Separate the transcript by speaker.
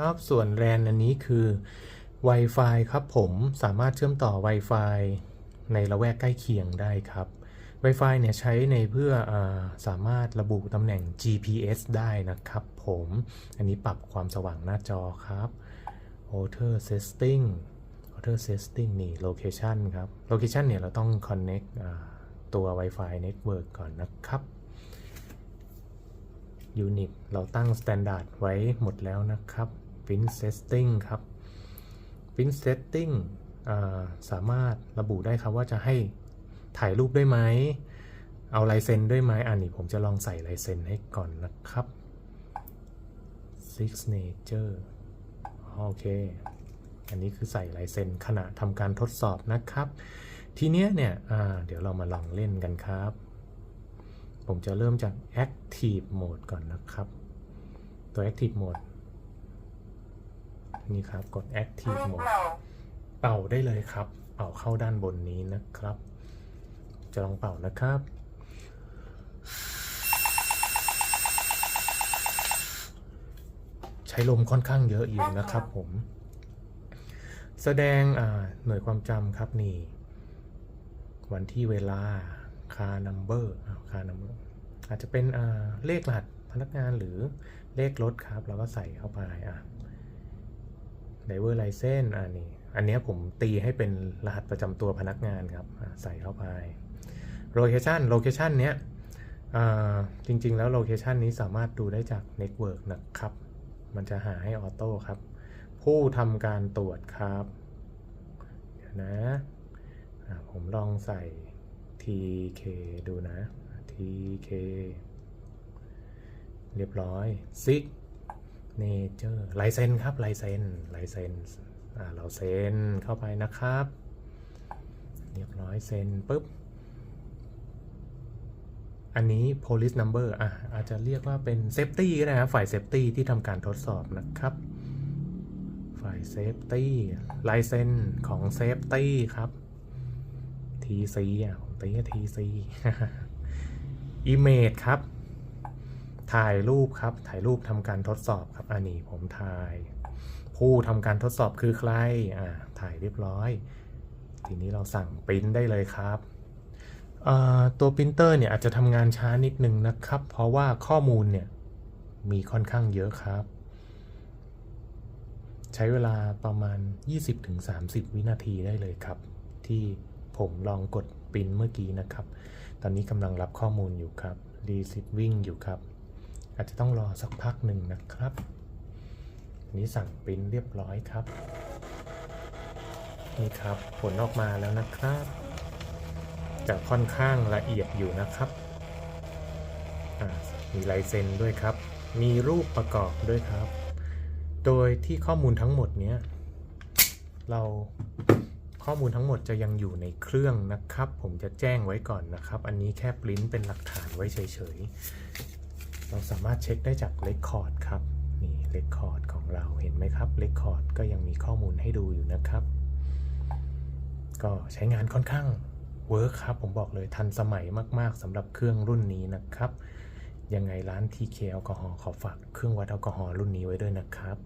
Speaker 1: ครับ ส่วนแ LAN อันนี้คือ Wi-Fi ครับผมสามารถเชื่อมต่อ Wi-Fi ในละแวกใกล้เคียงได้ครับ Wi-Fi เนี่ยใช้ในเพื่ออสามารถระบุตำแหน่ง GPS ได้นะครับผม อันนี้ปรับความสว่างหน้าจอครับ Outer Setting Outer Setting นี่ Location ครับ Location เนี่ยเราต้อง connect อตัว Wi-Fi Network ก่อนนะครับ Unit เราตั้ง Standard ไว้หมดแล้วนะครับ Print Setting ครับ Print Setting สามารถระบุได้ครับว่าจะให้ถ่ายรูปได้ไหม เอาลายเซ็นด้วยไหมอันนี้ผมจะลองใส่ลายเซ็นให้ก่อนนะครับ Signature โอเค อันนี้คือใส่ลายเซ็นขณะทำการทดสอบนะครับ ทีเนี้ยเนี่ยเดี๋ยวเรามาลองเล่นกันครับ ผมจะเริ่มจาก Active Mode ก่อนนะครับ ตัว Active Mode นี่ครับกด Active Mode เป่าได้เลยครับ เป่าเข้าด้านบนนี้นะครับ จะลองเป่านะครับ ใช้ลมค่อนข้างเยอะอยู่นะครับผม แสดงอ่าหน่วยความจำครับนี่ วันที่เวลาคานัมเบอร์คานัมเบอร์อาจจะเป็นอ่าเลขรหัสพนักงานหรือเลขรถครับ เราก็ใส่เข้าไปอะ ไดเวอร์ไลเซนอ่านี่อันนี้ผมตีให้เป็นรหัสประจำตัวพนักงานครับใส่เข้าไปโลเคชันโลเคชันเนี้ยจริงๆแล้วโลเคชันนี้สามารถดูได้จากเน็ตเวิร์กนะครับ มันจะหาให้ออโต้ครับ ผู้ทำการตรวจครับเดี๋ยวนะผมลองใส่ TK ดูนะ TK เรียบร้อย Sig Nature ลายเซ็นครับลายเซ็นลายเซ็นเราเซ็นเข้าไปนะครับ เรียบร้อยเซ็นปุ๊บ อันนี้ police number อะอาจจะเรียกว่าเป็น safety ก็ได้นะครับฝ่าย safety ที่ทำการทดสอบนะครับ ฝ่าย safety ลายเซ็นของ safety ครับ TC อะผมตี TC image ครับ ถ่ายรูปครับ ถ่ายรูปทำการทดสอบครับอันนี้ผมถ่าย ผู้ทำการทดสอบคือใครอ่าถ่ายเรียบร้อย ทีนี้เราสั่งปริ้นได้เลยครับตัวปรินเตอร์เนี่ยอาจจะทำงานช้านิดนึงนะครับ เพราะว่าข้อมูลเนี่ยมีค่อนข้างเยอะครับ ใช้เวลาประมาณ 20-30 วินาทีได้เลยครับ ที่ผมลองกดปริ้นเมื่อกี้นะครับ ตอนนี้กำลังรับข้อมูลอยู่ครับ receiving อยู่ครับ อาจจะต้องรอสักพักหนึ่งนะครับนี้สั่งปริ้นเรียบร้อยครับ นี่ครับผลออกมาแล้วนะครับ จะค่อนข้างละเอียดอยู่นะครับ มีลายเซ็นด้วยครับ มีรูปประกอบด้วยครับ โดยที่ข้อมูลทั้งหมดเนี้ยเราข้อมูลทั้งหมดจะยังอยู่ในเครื่องนะครับ ผมจะแจ้งไว้ก่อนนะครับ อันนี้แค่ปริ้นเป็นหลักฐานไว้เฉย เราสามารถเช็คได้จากเ e คคอร์ดครับ นี่เ e คคอร์ดของเราเห็นไหมครับเ e คคอร์ดก็ยังมีข้อมูลให้ดูอยู่นะครับ ก็ใช้งานค่อนข้างเวิร์คครับ ผมบอกเลยทันสมัยมากๆสำหรับเครื่องรุ่นนี้นะครับ ยังไงร้าน TK แอลกอฮอล์ขอฝากเครื่องวัดแอลกอฮอล์รุ่นนี้ไว้ด้วยนะครับ